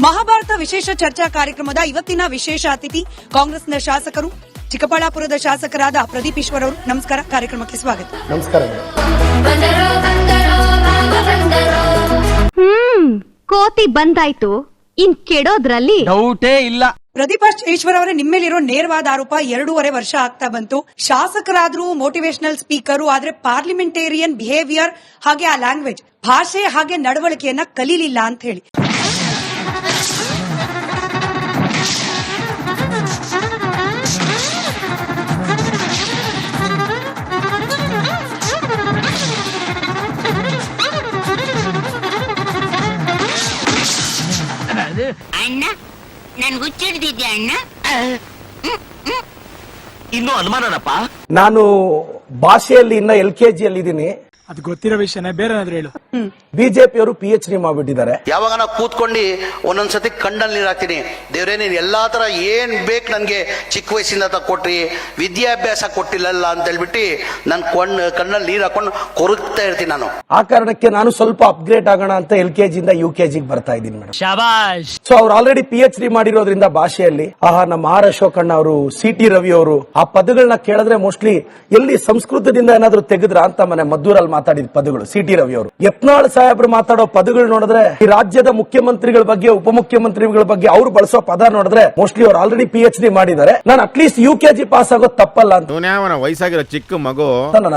ಮಹಾಭಾರತ ವಿಶೇಷ ಚರ್ಚಾ ಕಾರ್ಯಕ್ರಮದ ಇವತ್ತಿನ ವಿಶೇಷ ಅತಿಥಿ ಕಾಂಗ್ರೆಸ್ನ ಶಾಸಕರು ಚಿಕ್ಕಬಳ್ಳಾಪುರದ ಶಾಸಕರಾದ ಪ್ರದೀಪ್ ಈಶ್ವರ್ ಅವರು. ನಮಸ್ಕಾರ ಕಾರ್ಯಕ್ರಮಕ್ಕೆ ಸ್ವಾಗತ. ನಮಸ್ಕಾರ. ಹ್ಮ್ ಕೋತಿ ಬಂದಾಯ್ತು. ಇನ್ ಕೆಡೋದ್ರಲ್ಲಿ? ಡೌಟೇ ಇಲ್ಲ. ಪ್ರದೀಪ್ ಈಶ್ವರ್ ಅವರೇ ನಿಮ್ಮೇಲಿರೋ ನೇರವಾದ ಆರೋಪ ಎರಡೂವರೆ ವರ್ಷ ಆಗ್ತಾ ಬಂತು. ಶಾಸಕರಾದ್ರೂ ಮೋಟಿವೇಶನಲ್ ಸ್ಪೀಕರು ಆದ್ರೆ ಪಾರ್ಲಿಮೆಂಟೇರಿಯನ್ ಬಿಹೇವಿಯರ್ ಹಾಗೆ ಆ ಲ್ಯಾಂಗ್ವೇಜ್ ಭಾಷೆ ಹಾಗೆ ನಡವಳಿಕೆಯನ್ನ ಕಲೀಲಿಲ್ಲ ಅಂತ ಹೇಳಿ. ಇನ್ನು ಅನುಮಾನನಪ್ಪ? ನಾನು ಭಾಷೆಯಲ್ಲಿ ಇನ್ನ ಎಲ್ ಕೆ ಜಿ ಅಲ್ಲಿ ಇದ್ದೀನಿ ಅದು ಗೊತ್ತಿರೋ ವಿಷಯನೇ ಬೇರೆ ಏನಾದ್ರು ಹೇಳು ಬಿಜೆಪಿಯವರು ಪಿ ಎಚ್ ಡಿ ಮಾಡ್ಬಿಟ್ಟಿದ್ದಾರೆ. ಯಾವಾಗ ನಾ ಕೂತ್ಕೊಂಡು ಒಂದೊಂದ್ಸತಿ ಕಣ್ಣಲ್ಲಿ ನೀರು ಹಾಕ್ತೀನಿ ದೇವ್ರೇ ನೀನು ಎಲ್ಲಾ ತರ ಏನ್ ಬೇಕು ನನ್ಗೆ ಚಿಕ್ಕ ವಯಸ್ಸಿಂದ ತ ಕೊಟ್ರಿ ವಿದ್ಯಾಭ್ಯಾಸ ಕೊಟ್ಟಿಲ್ಲಲ್ಲ ಅಂತ ಹೇಳ್ಬಿಟ್ಟು ನನ್ ಕಣ್ಣು ಕಣ್ಣಲ್ಲಿ ನೀರು ಹಾಕೊಂಡು ಕೊರಗ್ತಾ ಇರ್ತೀನಿ ನಾನು. ಆ ಕಾರಣಕ್ಕೆ ನಾನು ಸ್ವಲ್ಪ ಅಪ್ಗ್ರೇಡ್ ಆಗೋಣ ಅಂತ ಎಲ್ ಕೆ ಜಿಂದ ಯು ಕೆ ಜಿಗೆ ಬರ್ತಾ ಇದ್ದೀನಿ ಮೇಡಮ್ ಶಬಾಷ್! ಸೊ ಅವ್ರು ಆಲ್ರೆಡಿ ಪಿ ಎಚ್ ಡಿ ಮಾಡಿರೋದ್ರಿಂದ ಭಾಷೆಯಲ್ಲಿ ಆಹಾ ನಮ್ಮ ಆರ್ ಅಶೋಕಣ್ಣ ಅವರು ಸಿ ಟಿ ರವಿ ಅವರು ಆ ಪದಗಳನ್ನ ಕೇಳಿದ್ರೆ ಮೋಸ್ಟ್ಲಿ ಎಲ್ಲಿ ಸಂಸ್ಕೃತದಿಂದ ಏನಾದ್ರು ತೆಗೆದ್ರ ಅಂತ ಮನೆ ಮದ್ದೂರಲ್ಲಿ ಮಾತಾಡಿದ ಪದಗಳು. ಸಿ ಟಿ ರವಿ ಅವರು. ಯತ್ನಾಳ್ ಸಾಹೇಬ್ರು ಮಾತಾಡೋ ಪದಗಳು ನೋಡಿದ್ರೆ ಈ ರಾಜ್ಯದ ಮುಖ್ಯಮಂತ್ರಿಗಳ ಬಗ್ಗೆ ಉಪಮುಖ್ಯಮಂತ್ರಿಗಳ ಬಗ್ಗೆ ಅವ್ರು ಬಳಸೋ ಪದ ನೋಡಿದ್ರೆ ಮೋಸ್ಟ್ಲಿ ಅವರು ಆಲ್ರೆಡಿ ಪಿ ಎಚ್ ಡಿ ಮಾಡಿದ್ದಾರೆ. ನಾನು at least U K G pass ಆಗೋದು ತಪ್ಪಲ್ಲ ಅಂತ. ವಯಸ್ಸಾಗಿರೋ ಚಿಕ್ಕ ಮಗು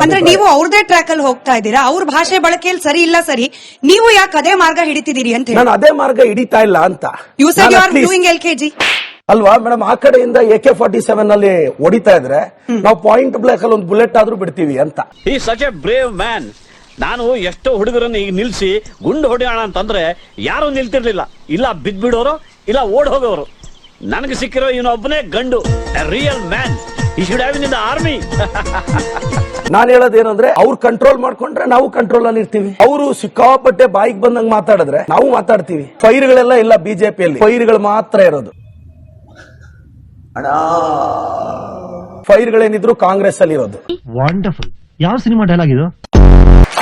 ಅಂದ್ರೆ ನೀವು ಅವ್ರದೇ ಟ್ರ್ಯಾಕ್ ಅಲ್ಲಿ ಹೋಗ್ತಾ ಇದ್ದೀರಾ? ಅವ್ರ ಭಾಷೆ ಬಳಕೆಯಲ್ಲಿ ಸರಿ ಇಲ್ಲ ಸರಿ ನೀವು ಯಾಕೆ ಅದೇ ಮಾರ್ಗ ಹಿಡಿತಿದ್ದೀರಿ ಅಂತ ಹೇಳಿ? ನಾನು ಅದೇ ಮಾರ್ಗ ಹಿಡಿತಾ ಇಲ್ಲ ಅಂತ. You sir you are doing L K G ಅಲ್ವಾ? ಮೇಡಮ್ ಆ ಕಡೆಯಿಂದ ಎ ಕೆ ಫಾರ್ಟಿ ಸೆವೆನ್ ಅಲ್ಲಿ ಹೊಡಿತಾ ಇದ್ರೆ ನಾವು ಪಾಯಿಂಟ್ ಬ್ಲಾಕ್ ಅಲ್ಲಿ ಒಂದು ಬುಲೆಟ್ ಆದ್ರೂ ಬಿಡ್ತೀವಿ ಅಂತ. ಈ ಸಚ್ ಎ ಬ್ರೇವ್ ಮ್ಯಾನ್ ನಾನು ಎಷ್ಟೋ ಹುಡುಗರನ್ನ ಈಗ ನಿಲ್ಸಿ ಗುಂಡು ಹೊಡೆಯೋಣ ಅಂತಂದ್ರೆ ಯಾರು ನಿಲ್ತಿರ್ಲಿಲ್ಲ. ಇಲ್ಲ ಬಿದ್ಬಿಡೋರು ಇಲ್ಲ ಓಡ್ ಹೋಗೋರು ನನಗೆ ಸಿಕ್ಕಿರೋ ಇವನೊಬ್ಬನೇ ಗಂಡು real man he should have in the army ನಾನು ಹೇಳೋದೇನಂದ್ರೆ ಅವ್ರು ಕಂಟ್ರೋಲ್ ಮಾಡ್ಕೊಂಡ್ರೆ ನಾವು ಕಂಟ್ರೋಲ್ ಅಲ್ಲಿ ಇರ್ತೀವಿ. ಅವರು ಸಿಕ್ಕಾಪಟ್ಟೆ ಬಾಯಿಗೆ ಬಂದಂಗ್ ಮಾತಾಡಿದ್ರೆ ನಾವು ಮಾತಾಡ್ತೀವಿ. ಫೈರ್ಗಳೆಲ್ಲ ಇಲ್ಲ ಬಿಜೆಪಿಯಲ್ಲಿ ಫೈರ್ಗಳು ಮಾತ್ರ ಇರೋದು. ಫೈರ್ಗಳೇನಿದ್ರು ಕಾಂಗ್ರೆಸ್ ಅಲ್ಲಿ ಇರೋದು ವಂಡರ್ಫುಲ್ ಯಾವ ಸಿನಿಮಾ ಡೈಲಾಗ್ ಇದು?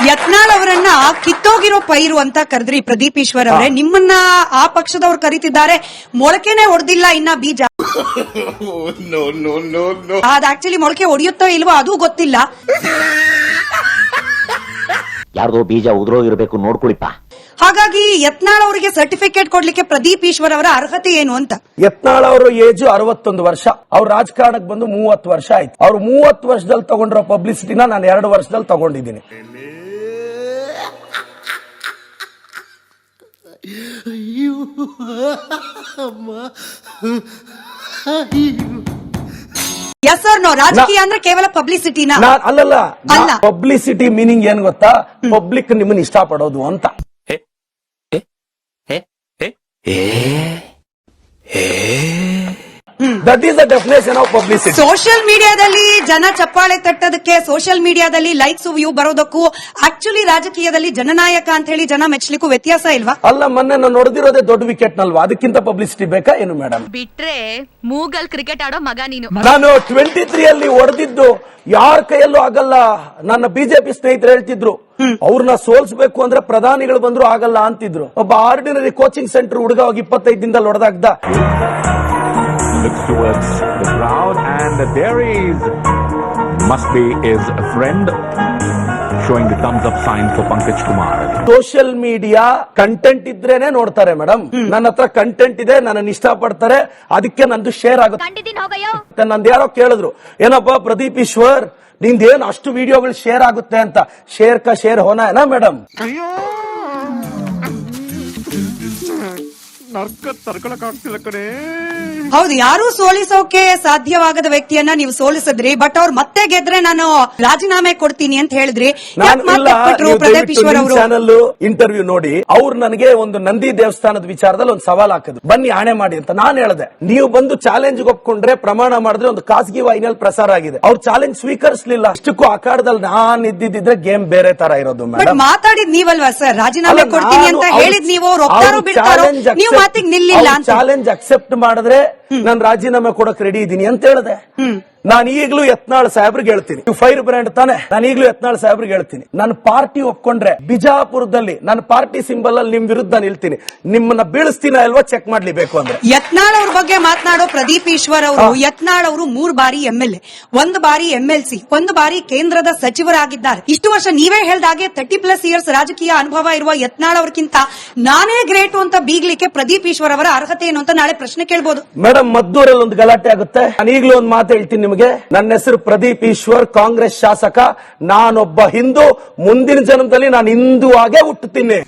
ಯತ್ನಾಳ್ ಅವರನ್ನ ಕಿತ್ತೋಗಿರೋ ಪೈರು ಅಂತ ಕರೆದ್ರಿ ಪ್ರದೀಪ್ ಈಶ್ವರ್ ಅವರೇ ನಿಮ್ಮನ್ನ ಆ ಪಕ್ಷದವ್ರು ಕರೀತಿದ್ದಾರೆ. ಮೊಳಕೆನೆ ಹೊಡೆದಿಲ್ಲ ಇನ್ನ ಬೀಜ. ಅದ್ ಆಕ್ಚುಲಿ ಮೊಳಕೆ ಹೊಡೆಯುತ್ತೋ ಇಲ್ವೋ ಅದು ಗೊತ್ತಿಲ್ಲ. ಯಾರ್ದೋ ಬೀಜ ಉದುರೋಗಿರ್ಬೇಕು ನೋಡ್ಕೊಳಿಪ್ಪ. ಹಾಗಾಗಿ ಯತ್ನಾಳ್ ಅವರಿಗೆ ಸರ್ಟಿಫಿಕೇಟ್ ಕೊಡ್ಲಿಕ್ಕೆ ಪ್ರದೀಪ್ ಈಶ್ವರ್ ಅವರ ಅರ್ಹತೆ ಏನು ಅಂತ? ಯತ್ನಾಳ್ ಅವರ ಏಜು ಅರವತ್ತೊಂದು ವರ್ಷ. ಅವ್ರ ರಾಜಕಾರಣಕ್ಕೆ ಬಂದು ಮೂವತ್ತು ವರ್ಷ ಆಯ್ತು. ಅವ್ರು ಮೂವತ್ತು ವರ್ಷದಲ್ಲಿ ತಗೊಂಡಿರೋ ಪಬ್ಲಿಸಿಟಿನ ನಾನು ಎರಡು ವರ್ಷದಲ್ಲಿ ತಗೊಂಡಿದ್ದೀನಿ. ಎಸ್ ಸರ್ ನೋ ರಾಜಕೀಯ ಅಂದ್ರೆ ಕೇವಲ ಪಬ್ಲಿಸಿಟಿನ? ಅಲ್ಲಲ್ಲ ಅಲ್ಲ. ಪಬ್ಲಿಸಿಟಿ ಮೀನಿಂಗ್ ಏನ್ ಗೊತ್ತಾ? ಪಬ್ಲಿಕ್ ನಿಮ್ಮನ್ನ ಇಷ್ಟಪಡೋದು ಅಂತ. ええー？that is the definition of publicity social ಮೀಡಿಯಾದಲ್ಲಿ ಜನ ಚಪ್ಪಾಳೆ ತಟ್ಟೋದಕ್ಕೆ ಸೋಷಿಯಲ್ ಮೀಡಿಯಾದಲ್ಲಿ ಲೈಕ್ಸ್ ವ್ಯೂ ಬರೋದಕ್ಕೂ ಆಕ್ಚುಲಿ ರಾಜಕೀಯದಲ್ಲಿ ಜನನಾಯಕ ಅಂತ ಹೇಳಿ ಜನ ಮೆಚ್ಚಲಿಕ್ಕೂ ವ್ಯತ್ಯಾಸ ಇಲ್ವಾ? ಅಲ್ಲ ಮೊನ್ನೆ ನಾನು ನೋಡಿದಿರೋದೇ ದೊಡ್ಡ ವಿಕೆಟ್ ನಲ್ವಾ? ಅದಕ್ಕಿಂತ ಪಬ್ಲಿಸಿಟಿ ಬೇಕಾ ಏನು ಮೇಡಮ್ ಬಿಟ್ರೆ ಮೂಗಲ್ ಕ್ರಿಕೆಟ್ ಆಡೋ ಮಗ ನೀನು. ನಾನು ಟ್ವೆಂಟಿ ತ್ರೀ ಅಲ್ಲಿ ಹೊಡೆದಿದ್ದು ಯಾರ ಕೈಯಲ್ಲೂ ಆಗಲ್ಲ. ನನ್ನ ಬಿಜೆಪಿ ಸ್ನೇಹಿತರು ಹೇಳ್ತಿದ್ರು ಅವ್ರನ್ನ ಸೋಲ್ಸ್ಬೇಕು ಅಂದ್ರೆ ಪ್ರಧಾನಿಗಳು ಬಂದ್ರು ಆಗಲ್ಲ ಅಂತಿದ್ರು. ಒಬ್ಬ ಆರ್ಡಿನರಿ ಕೋಚಿಂಗ್ ಸೆಂಟರ್ ಹುಡುಗ ಹೋಗಿ ಇಪ್ಪತ್ತೈದು ದಿನದಲ್ಲಿ ಹೊಡೆದಾಗ್ದ. Looks towards the crowd and there is must be his friend showing the thumbs up sign for Pankaj Kumar. Social media content ಇದ್ರೇನೆ ನೋಡ್ತಾರೆ ಮೇಡಮ್ ನನ್ನ ಹತ್ರ ಕಂಟೆಂಟ್ ಇದೆ ನನ್ನ ಇಷ್ಟಪಡ್ತಾರೆ ಅದಕ್ಕೆ ನಂದು ಶೇರ್ ಆಗುತ್ತೆ. ನಂದು ಯಾರೋ ಕೇಳಿದ್ರು ಏನಪ್ಪ ಪ್ರದೀಪ್ ಈಶ್ವರ್ ನಿಂದೇನು ಅಷ್ಟು ವಿಡಿಯೋಗಳು ಶೇರ್ ಆಗುತ್ತೆ ಅಂತ. ಶೇರ್ ಕ ಶೇರ್ ಹೋನ ಏನಾ ಮೇಡಮ್ ಹೌದು ಯಾರು ಸೋಲಿಸೋಕೆ ಸಾಧ್ಯವಾಗದ ವ್ಯಕ್ತಿಯನ್ನ ನೀವು ಸೋಲಿಸಿದ್ರಿ ಬಟ್ ಅವ್ರು ಮತ್ತೆ ಗೆದ್ರೆ ನಾನು ರಾಜೀನಾಮೆ ಕೊಡ್ತೀನಿ ಅಂತ ಹೇಳಿದ್ರಿ. ನಾನು ಪ್ರದೀಪ್ ಈಶ್ವರ್ ಅವರು? ಚಾನಲ್ ಇಂಟರ್ವ್ಯೂ ನೋಡಿ ಅವ್ರು ನನಗೆ ಒಂದು ನಂದಿ ದೇವಸ್ಥಾನದ ವಿಚಾರದಲ್ಲಿ ಒಂದು ಸವಾಲ್ ಹಾಕಿದ್ರು. ಬನ್ನಿ ಆಣೆ ಮಾಡಿ ಅಂತ ನಾನು ಹೇಳಿದೆ. ನೀವು ಬಂದು ಚಾಲೆಂಜ್ ಒಪ್ಕೊಂಡ್ರೆ ಪ್ರಮಾಣ ಮಾಡಿದ್ರೆ ಒಂದು ಖಾಸಗಿ ವಾಹಿನಿಯಲ್ಲಿ ಪ್ರಸಾರ ಆಗಿದೆ. ಅವ್ರು ಚಾಲೆಂಜ್ ಸ್ವೀಕರಿಸಲಿಲ್ಲ. ಅಷ್ಟಕ್ಕೂ ಅಖಾಡದಲ್ಲಿ ನಾನ್ ಇದ್ದಿದ್ರೆ ಗೇಮ್ ಬೇರೆ ತರ ಇರೋದು ಮಾತಾಡಿದ್ ನೀವಲ್ವಾ ಸರ್ ರಾಜೀನಾಮೆ ಕೊಡ್ತೀನಿ ಅಂತ ಹೇಳಿದ್ ನೀವು ಅವ್ರು ಒಪ್ತಾರೋ ಬಿಡ್ತಾರೋ ನೀವು ಮಾತಿಗೆ ನಿಲ್ಲಿಲ್ಲ ಚಾಲೆಂಜ್ ಅಕ್ಸೆಪ್ಟ್ ಮಾಡಿದ್ರೆ ನಾನು ರಾಜೀನಾಮೆ ಕೊಡಕ್ ರೆಡಿ ಇದ್ದೀನಿ ಅಂತ ಹೇಳಿದೆ. ನಾನು ಈಗಲೂ ಯತ್ನಾಳ್ ಸಾಹೇಬ್ರಿಗೆ ಹೇಳ್ತೀನಿ. ನೀವು ಫೈರ್ ಬ್ರ್ಯಾಂಡ್ ತಾನೆ. ನಾನು ಈಗಲೂ ಯತ್ನಾಳ್ ಸಾಹೇಬ್ರಿಗೆ ಹೇಳ್ತೀನಿ. ನನ್ನ ಪಾರ್ಟಿ ಒಪ್ಕೊಂಡ್ರೆ ಬಿಜಾಪುರದಲ್ಲಿ ನನ್ನ ಪಾರ್ಟಿ ಸಿಂಬಲ್ ಅಲ್ಲಿ ನಿಮ್ ವಿರುದ್ಧ ನಿಲ್ತೀನಿ. ನಿಮ್ಮನ್ನ ಬೀಳಿಸ್ತೀನ ಅಲ್ವಾ ಚೆಕ್ ಮಾಡ್ಲಿ ಬೇಕು ಅಂದ್ರೆ. ಯತ್ನಾಳ್ ಅವ್ರ ಬಗ್ಗೆ ಮಾತನಾಡೋ ಪ್ರದೀಪ್ ಈಶ್ವರ್ ಅವರು ಯತ್ನಾಳ್ ಅವರು ಮೂರ್ ಬಾರಿ ಎಂಎಲ್ಎ ಎ ಒಂದು ಬಾರಿ ಎಂಎಲ್ ಸಿ ಒಂದು ಬಾರಿ ಕೇಂದ್ರದ ಸಚಿವರಾಗಿದ್ದಾರೆ. ಇಷ್ಟು ವರ್ಷ ನೀವೇ ಹೇಳ್ದಾಗೆ ತರ್ಟಿ ಪ್ಲಸ್ ಇಯರ್ಸ್ ರಾಜಕೀಯ ಅನುಭವ ಇರುವ ಯತ್ನಾಳ್ ಅವ್ರಕ್ಕಿಂತ ನಾನೇ ಗ್ರೇಟ್ ಅಂತ ಬೀಗ್ಲಿಕ್ಕೆ ಪ್ರದೀಪ್ ಈಶ್ವರ್ ಅವರ ಅರ್ಹತೆ ಏನು ಅಂತ ನಾಳೆ ಪ್ರಶ್ನೆ ಕೇಳ್ಬೋದು. ಮೇಡಮ್ ಮದ್ದೂರಲ್ಲಿ ಒಂದು ಗಲಾಟೆ ಆಗುತ್ತೆ. ನಾನು ಈಗಲೂ ಒಂದು ಮಾತು ಹೇಳ್ತೀನಿ ನಿಮಗೆ ನನ್ನ ಹೆಸರು ಪ್ರದೀಪ್ ಈಶ್ವರ್, ಕಾಂಗ್ರೆಸ್ ಶಾಸಕ. ನಾನೊಬ್ಬ ಹಿಂದೂ. ಮುಂದಿನ ಜನ್ಮದಲ್ಲಿ ನಾನು ಹಿಂದೂ ಆಗೇ ಹುಟ್ಟುತ್ತೀನಿ.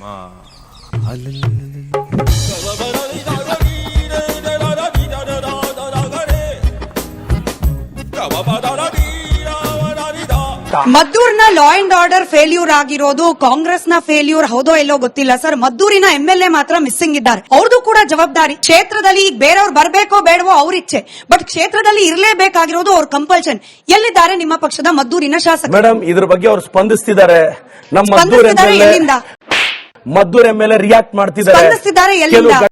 ಮದ್ದೂರ್ನ ಲಾ ಅಂಡ್ ಆರ್ಡರ್ ಫೇಲ್ಯೂರ್ ಆಗಿರೋದು ಕಾಂಗ್ರೆಸ್ನ ಫೇಲ್ಯೂರ್ ಹೌದೋ ಎಲ್ಲೋ ಗೊತ್ತಿಲ್ಲ ಸರ್ ಮದ್ದೂರಿನ ಎಂ ಎಲ್ ಎ ಮಾತ್ರ ಮಿಸ್ಸಿಂಗ್ ಇದ್ದಾರೆ. ಅವ್ರದ್ದು ಕೂಡ ಜವಾಬ್ದಾರಿ. ಕ್ಷೇತ್ರದಲ್ಲಿ ಈಗ ಬೇರೆಯವ್ರು ಬರಬೇಕೋ ಬೇಡವೋ ಅವ್ರ ಇಚ್ಛೆ. ಬಟ್ ಕ್ಷೇತ್ರದಲ್ಲಿ ಇರಲೇಬೇಕಾಗಿರೋದು ಅವ್ರ ಕಂಪಲ್ಷನ್ ಎಲ್ಲಿದ್ದಾರೆ ನಿಮ್ಮ ಪಕ್ಷದ ಮದ್ದೂರಿನ ಶಾಸಕ ಮೇಡಮ್ ಇದ್ರ ಬಗ್ಗೆ ಅವ್ರು ಸ್ಪಂದಿಸ್ತಿದ್ದಾರೆ. ನಮ್ಮ ಮದ್ದೂರ್ ಎಂ ಎಲ್ ಎಲ್ಲಿಂದ? ಮದ್ದೂರ್ ಎಂ ಎಲ್ ರಿಯಾಕ್ಟ್ ಮಾಡ್ತಿದ್ದಾರೆ. ಸ್ಪಂದಿಸ್ತಿದ್ದಾರೆ ಎಲ್ಲಿಂದ? ಕೆಲವು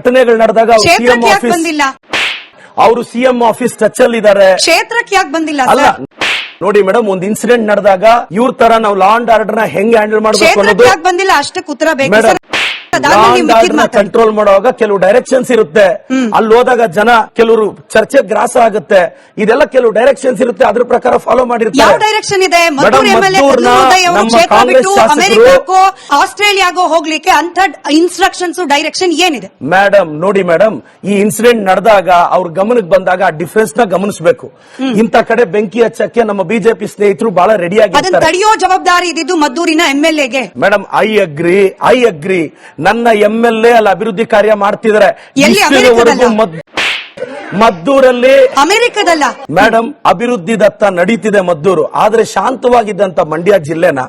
ಘಟನೆಗಳು ನಡೆದಾಗ ಸಿಎಂ ಕ್ಷೇತ್ರಕ್ಕೆ ಯಾಕೆ ಆಫೀಸ್ ಬಂದಿಲ್ಲ ಅವರು ಸಿಎಂ ಆಫೀಸ್ ಟಚ್ ಅಲ್ಲಿ ಇದ್ದಾರೆ ಕ್ಷೇತ್ರಕ್ಕೆ ಯಾಕೆ ಬಂದಿಲ್ಲ ಅಲ್ಲ ಸರ್ ನೋಡಿ ಮೇಡಮ್ ಒಂದು ಇನ್ಸಿಡೆಂಟ್ ನಡೆದಾಗ ಇವ್ರ ತರ ನಾವು ಲಾ ಅಂಡ್ ಆರ್ಡರ್ನ ಹೆಂಗ್ ಹ್ಯಾಂಡಲ್ ಮಾಡಬೇಕು ಅನ್ನೋದು ಬಂದಿಲ್ಲ? ಅಷ್ಟಕ್ಕೆ ಉತ್ತರ ಬೇಕು ಮೇಡಮ್. ಕಂಟ್ರೋಲ್ ಮಾಡುವಾಗ ಕೆಲವು ಡೈರೆಕ್ಷನ್ಸ್ ಇರುತ್ತೆ. ಅಲ್ಲಿ ಹೋದಾಗ ಜನ ಕೆಲವರು ಚರ್ಚೆ ಗ್ರಾಸ ಆಗುತ್ತೆ. ಇದೆಲ್ಲ ಕೆಲವು ಡೈರೆಕ್ಷನ್ಸ್ ಇರುತ್ತೆ. ಅದ್ರ ಪ್ರಕಾರ ಫಾಲೋ ಮಾಡಿರ್ತಾರೆ. ಡೈರೆಕ್ಷನ್ ಇದೆ? ಆಸ್ಟ್ರೇಲಿಯಾಗೋ ಹೋಗ್ಲಿಕ್ಕೆ ಅಂತ ಇನ್ಸ್ಟ್ರಕ್ಷನ್ಸ್ ಡೈರೆಕ್ಷನ್ ಏನಿದೆ? ಮೇಡಮ್ ನೋಡಿ ಮೇಡಮ್ ಈ ಇನ್ಸಿಡೆಂಟ್ ನಡೆದಾಗ ಅವ್ರ ಗಮನಕ್ಕೆ ಬಂದಾಗ ಆ ಡಿಫರೆನ್ಸ್ನ ಗಮನಿಸಬೇಕು. ಇಂತ ಕಡೆ ಬೆಂಕಿ ಹಚ್ಚಕ್ಕೆ ನಮ್ಮ ಬಿಜೆಪಿ ಸ್ನೇಹಿತರು ಬಹಳ ರೆಡಿ ಆಗಿದೆ ಆಗಿರ್ತಾರೆ. ತಡೆಯೋ ಜವಾಬ್ದಾರಿ ಇದ್ದಿದ್ದು ಮದ್ದೂರಿನ ಎಂ ಎಲ್ ಎಗೆ madam I agree I agree ನನ್ನ ಎಂ ಎಲ್ ಎ ಅಲ್ಲಿ ಅಭಿವೃದ್ಧಿ ಕಾರ್ಯ ಮಾಡ್ತಿದ್ರೆ. ಮದ್ದೂರಲ್ಲಿ ಅಮೆರಿಕದಲ್ಲ? ಮೇಡಮ್ ಅಭಿವೃದ್ಧಿ ದತ್ತ ನಡೀತಿದೆ ಮದ್ದೂರು. ಆದ್ರೆ ಶಾಂತವಾಗಿದ್ದಂತ ಮಂಡ್ಯ ಜಿಲ್ಲೆನ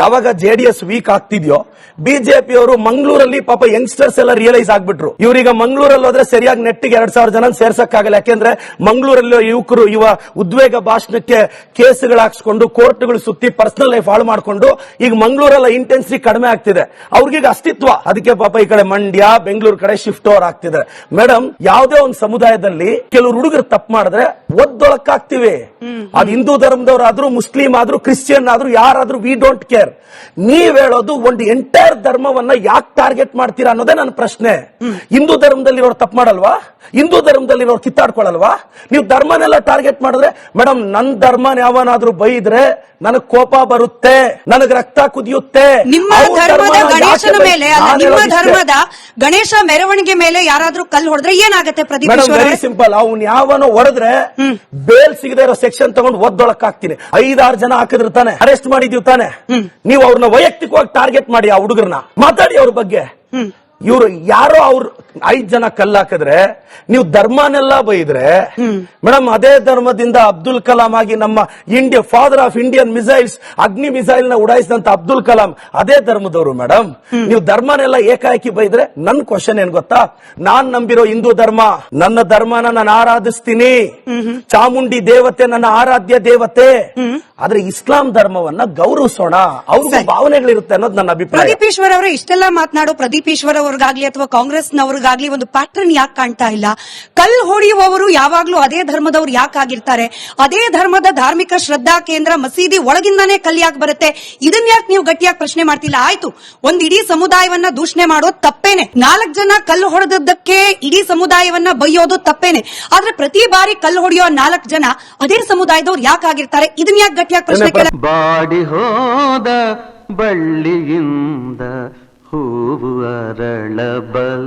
ಯಾವಾಗ ಜೆಡಿಎಸ್ ವೀಕ್ ಆಗ್ತಿದ್ಯೋ ಬಿಜೆಪಿ ಅವರು ಮಂಗಳೂರಲ್ಲಿ ಪಾಪ ಯಂಗ್ಸ್ಟರ್ಸ್ ಎಲ್ಲ ರಿಯಲೈಸ್ ಆಗ್ಬಿಟ್ರು. ಇವರೀಗ ಮಂಗಳೂರಲ್ಲಿ ಹೋದ್ರೆ ಸರಿಯಾಗಿ ನೆಟ್ಟಿಗೆ ಎರಡ್ ಸಾವಿರ ಜನ ಸೇರ್ಸಕ್ಕಾಗಲ್ಲ. ಯಾಕೆಂದ್ರೆ ಮಂಗಳೂರಲ್ಲಿ ಯುವಕರು ಇವ ಉದ್ವೇಗ ಭಾಷಣಕ್ಕೆ ಕೇಸ್ಗಳು ಹಾಕ್ಸ್ಕೊಂಡು ಕೋರ್ಟ್ಗಳು ಸುತ್ತಿ ಪರ್ಸನಲ್ ಲೈಫ್ ಹಾಳು ಮಾಡ್ಕೊಂಡು ಈಗ ಮಂಗಳೂರಲ್ಲ ಇಂಟೆನ್ಸಿಟಿ ಕಡಿಮೆ ಆಗ್ತಿದೆ. ಅವ್ರಿಗೀಗ ಅಸ್ತಿತ್ವ. ಅದಕ್ಕೆ ಪಾಪ ಈ ಕಡೆ ಮಂಡ್ಯ ಬೆಂಗಳೂರು ಕಡೆ ಶಿಫ್ಟ್ ಓವರ್ ಆಗ್ತಿದೆ. ಮೇಡಮ್ ಯಾವುದೇ ಒಂದು ಸಮುದಾಯದಲ್ಲಿ ಕೆಲವರು ಹುಡುಗರು ತಪ್ಪು ಮಾಡಿದ್ರೆ ಒದ್ದೊಳಕ್ಕಾಗ್ತಿವಿ. ಅದು ಹಿಂದೂ ಧರ್ಮದವರಾದ್ರೂ ಮುಸ್ಲಿಂ ಆದ್ರೂ ಕ್ರಿಶ್ಚಿಯನ್ ಆದ್ರೂ ಯಾರಾದ್ರೂ ವಿ ಡೋಂಟ್ ಕೇರ್ ನೀವ್ ಹೇಳೋದು ಒಂದು ಎಂಟೈರ್ ಧರ್ಮವನ್ನ ಯಾಕೆ ಟಾರ್ಗೆಟ್ ಮಾಡ್ತೀರಾ ಅನ್ನೋದೇ ನನ್ನ ಪ್ರಶ್ನೆ. ಹಿಂದೂ ಧರ್ಮದಲ್ಲಿ ಇರೋರು ತಪ್ಪು ಮಾಡಲ್ವಾ? ಹಿಂದೂ ಧರ್ಮದಲ್ಲಿ ಇರೋರು ಕಿತ್ತಾಡ್ಕೊಳ್ಳಲ್ವಾ ನೀವು ಧರ್ಮನೆಲ್ಲ ಟಾರ್ಗೆಟ್ ಮಾಡಿದ್ರೆ ಮೇಡಮ್ ನನ್ ಧರ್ಮ ಯಾವನಾದ್ರೂ ಬೈದ್ರೆ ನನಗ್ ಕೋಪ ಬರುತ್ತೆ ನನಗ್ ರಕ್ತ ಕುದಿಯುತ್ತೆ. ನಿಮ್ಮ ಧರ್ಮದ ಗಣೇಶನ ಮೇಲೆ ನಿಮ್ಮ ಧರ್ಮದ ಗಣೇಶ ಮೆರವಣಿಗೆ ಮೇಲೆ ಯಾರಾದ್ರೂ ಕಲ್ಲು ಹೊಡೆದ್ರೆ ಏನಾಗುತ್ತೆ ಪ್ರದೀಪ್ ವೆರಿ ಸಿಂಪಲ್ ಅವ್ನ್ ಯಾವನೋ ಹೊಡೆದ್ರೆ ಬೇಲ್ ಸಿಗದೆ ಇರೋ ಸೆಕ್ಷನ್ ತಗೊಂಡು ಒದ್ದೊಳಕ್ ಹಾಕ್ತೀನಿ. ಐದಾರು ಜನ ಹಾಕಿದ್ರು ತಾನೆ. ಅರೆಸ್ಟ್ ಮಾಡಿದೀವಿ ತಾನೆ. ನೀವು ಅವ್ರನ್ನ ವೈಯಕ್ತಿಕವಾಗಿ ಟಾರ್ಗೆಟ್ ಮಾಡಿ ಆ ಹುಡುಗರನ್ನ. ಮಾತಾಡಿ ಅವ್ರ ಬಗ್ಗೆ. ಇವ್ರು ಯಾರೋ ಅವ್ರ ಐದ್ ಜನ ಕಲ್ಲಾಕಿದ್ರೆ ನೀವು ಧರ್ಮನೆಲ್ಲ ಬೈದ್ರೆ ಮೇಡಮ್ ಅದೇ ಧರ್ಮದಿಂದ ಅಬ್ದುಲ್ ಕಲಾಂ ಆಗಿ ನಮ್ಮ India father of Indian missiles Agni ಮಿಸೈಲ್ನ ಉಡಾಯಿಸಿದಂತ Abdul Kalam ಅದೇ ಧರ್ಮದವರು ಮೇಡಮ್. ನೀವು ಧರ್ಮನೆಲ್ಲ ಏಕಾಏಕಿ ಬೈದ್ರೆ ನನ್ ಕ್ವಶನ್ ಏನ್ ಗೊತ್ತಾ? ನಾನ್ ನಂಬಿರೋ ಹಿಂದೂ ಧರ್ಮ ನನ್ನ ಧರ್ಮನ ನಾನು ಆರಾಧಿಸ್ತೀನಿ. ಚಾಮುಂಡಿ ದೇವತೆ ನನ್ನ ಆರಾಧ್ಯ ದೇವತೆ. ಆದ್ರೆ ಇಸ್ಲಾಂ ಧರ್ಮವನ್ನ ಗೌರವಿಸೋಣ. ಅವ್ರ. ಭಾವನೆಗಳಿರುತ್ತೆ ಅನ್ನೋದು ನನ್ನ ಅಭಿಪ್ರಾಯ. ಪ್ರದೀಪ್ ಈಶ್ವರ್ ಅವರೇ ಇಷ್ಟೆಲ್ಲ ಮಾತನಾಡು ಪ್ರದೀಪ್ ಈಶ್ವರ್ ಅವ್ರಿಗಾಗ್ಲಿ ಅಥವಾ ಕಾಂಗ್ರೆಸ್ನವ್ರಿಗಾಗ್ಲಿ ಒಂದು ಪ್ಯಾಟರ್ನ್ ಯಾಕೆ ಕಾಣ್ತಾ ಇಲ್ಲ? ಕಲ್ಲು ಹೊಡೆಯುವವರು ಯಾವಾಗ್ಲೂ ಅದೇ ಧರ್ಮದವ್ರು ಯಾಕೆ ಆಗಿರ್ತಾರೆ? ಅದೇ ಧರ್ಮದ ಧಾರ್ಮಿಕ ಶ್ರದ್ಧಾ ಕೇಂದ್ರ ಮಸೀದಿ ಒಳಗಿಂದಾನೇ ಕಲ್ ಯಾಕೆ ಬರುತ್ತೆ? ಇದನ್ನ ಯಾಕೆ ನೀವು ಗಟ್ಟಿಯಾಗಿ ಪ್ರಶ್ನೆ ಮಾಡ್ತಿಲ್ಲ? ಆಯ್ತು ಒಂದ್ ಇಡೀ ಸಮುದಾಯವನ್ನ ದೂಷಣೆ ಮಾಡೋದು ತಪ್ಪೇನೆ. ನಾಲ್ಕು ಜನ ಕಲ್ಲು ಹೊಡೆದದ್ದಕ್ಕೆ ಇಡೀ ಸಮುದಾಯವನ್ನ ಬೈಯೋದು ತಪ್ಪೇನೆ. ಆದ್ರೆ ಪ್ರತಿ ಬಾರಿ ಕಲ್ಲು ಹೊಡೆಯೋ ನಾಲ್ಕು ಜನ ಅದೇ ಸಮುದಾಯದವ್ರು ಯಾಕಾಗಿರ್ತಾರೆ ಇದನ್ನ ಯಾಕೆ ಬಾಡಿ ಹೋದ ಬಳ್ಳಿಯಿಂದ ಹೂವು ಅರಳಬಲ್ಲದೆ.